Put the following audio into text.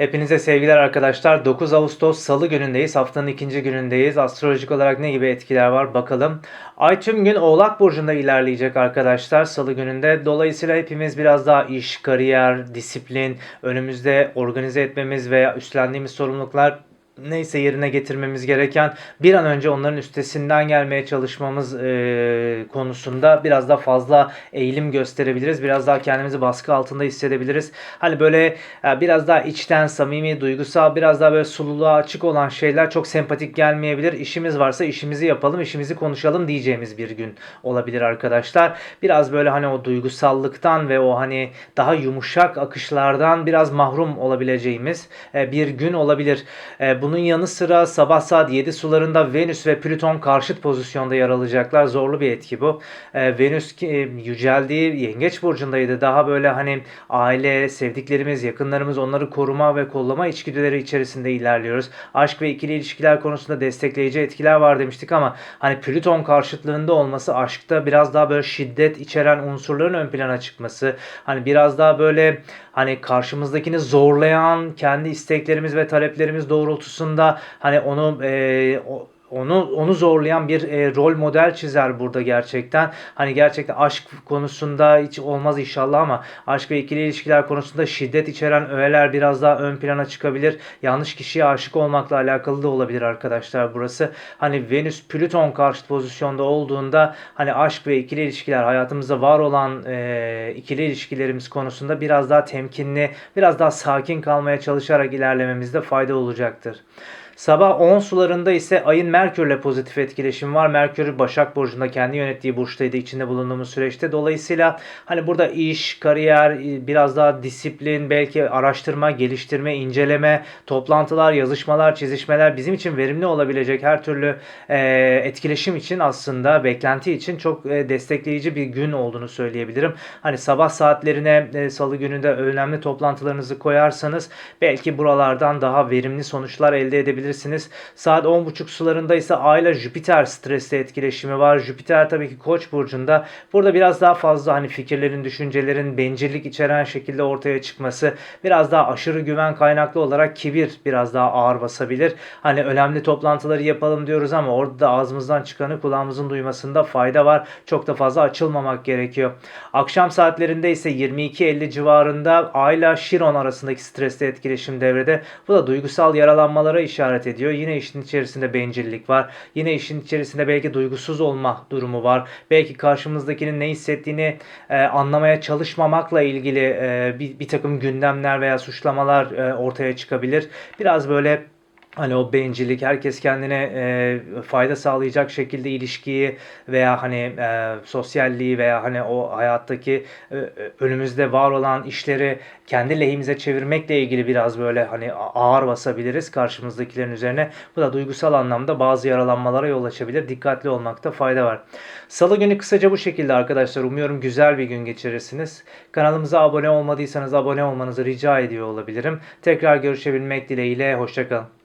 Hepinize sevgiler arkadaşlar. 9 Ağustos Salı günündeyiz. Haftanın ikinci günündeyiz. Astrolojik olarak ne gibi etkiler var bakalım. Ay tüm gün Oğlak Burcu'nda ilerleyecek arkadaşlar Salı gününde. Dolayısıyla hepimiz biraz daha iş, kariyer, disiplin, önümüzde organize etmemiz veya üstlendiğimiz sorumluluklar neyse yerine getirmemiz gereken bir an önce onların üstesinden gelmeye çalışmamız e, konusunda biraz daha fazla eğilim gösterebiliriz. Biraz daha kendimizi baskı altında hissedebiliriz. Hani böyle e, biraz daha içten, samimi, duygusal, biraz daha böyle sululuğa açık olan şeyler çok sempatik gelmeyebilir. İşimiz varsa işimizi yapalım, işimizi konuşalım diyeceğimiz bir gün olabilir arkadaşlar. Biraz böyle hani o duygusallıktan ve o hani daha yumuşak akışlardan biraz mahrum olabileceğimiz e, bir gün olabilir. E, bunun yanı sıra sabah saat 7 sularında Venüs ve Plüton karşıt pozisyonda yer alacaklar. Zorlu bir etki bu. E, Venüs e, yüceldiği Yengeç burcundaydı. Daha böyle hani aile, sevdiklerimiz, yakınlarımız onları koruma ve kollama içgüdüleri içerisinde ilerliyoruz. Aşk ve ikili ilişkiler konusunda destekleyici etkiler var demiştik ama hani Plüton karşıtlığında olması aşkta biraz daha böyle şiddet içeren unsurların ön plana çıkması. Hani biraz daha böyle hani karşımızdakini zorlayan kendi isteklerimiz ve taleplerimiz doğrultusunda hani onu e, o- onu onu zorlayan bir e, rol model çizer burada gerçekten. Hani gerçekten aşk konusunda hiç olmaz inşallah ama aşk ve ikili ilişkiler konusunda şiddet içeren öğeler biraz daha ön plana çıkabilir. Yanlış kişiye aşık olmakla alakalı da olabilir arkadaşlar burası. Hani Venüs Plüton karşıt pozisyonda olduğunda hani aşk ve ikili ilişkiler hayatımızda var olan e, ikili ilişkilerimiz konusunda biraz daha temkinli, biraz daha sakin kalmaya çalışarak ilerlememizde fayda olacaktır. Sabah 10 sularında ise ayın Merkürle pozitif etkileşimi var. Merkür Başak Burcu'nda kendi yönettiği burçtaydı içinde bulunduğumuz süreçte. Dolayısıyla hani burada iş, kariyer, biraz daha disiplin, belki araştırma, geliştirme, inceleme, toplantılar, yazışmalar, çizişmeler bizim için verimli olabilecek her türlü e, etkileşim için aslında beklenti için çok e, destekleyici bir gün olduğunu söyleyebilirim. Hani sabah saatlerine e, salı gününde önemli toplantılarınızı koyarsanız belki buralardan daha verimli sonuçlar elde edebilirsiniz. Saat 10.30 sularında ise Ay ile Jüpiter stresli etkileşimi var. Jüpiter tabii ki Koç burcunda. Burada biraz daha fazla hani fikirlerin, düşüncelerin bencillik içeren şekilde ortaya çıkması, biraz daha aşırı güven kaynaklı olarak kibir biraz daha ağır basabilir. Hani önemli toplantıları yapalım diyoruz ama orada da ağzımızdan çıkanı kulağımızın duymasında fayda var. Çok da fazla açılmamak gerekiyor. Akşam saatlerinde ise 22.50 civarında Ay ile Şiron arasındaki stresli etkileşim devrede. Bu da duygusal yaralanmalara işaret ediyor. Yine işin içerisinde bencillik var. Yine işin içerisinde belki duygusuz olma durumu var. Belki karşımızdakinin ne hissettiğini e, anlamaya çalışmamakla ilgili e, bir, bir takım gündemler veya suçlamalar e, ortaya çıkabilir. Biraz böyle Hani o bencillik, herkes kendine e, fayda sağlayacak şekilde ilişkiyi veya hani e, sosyalliği veya hani o hayattaki e, önümüzde var olan işleri kendi lehimize çevirmekle ilgili biraz böyle hani ağır basabiliriz karşımızdakilerin üzerine. Bu da duygusal anlamda bazı yaralanmalara yol açabilir. Dikkatli olmakta fayda var. Salı günü kısaca bu şekilde arkadaşlar. Umuyorum güzel bir gün geçirirsiniz. Kanalımıza abone olmadıysanız abone olmanızı rica ediyor olabilirim. Tekrar görüşebilmek dileğiyle. Hoşçakalın.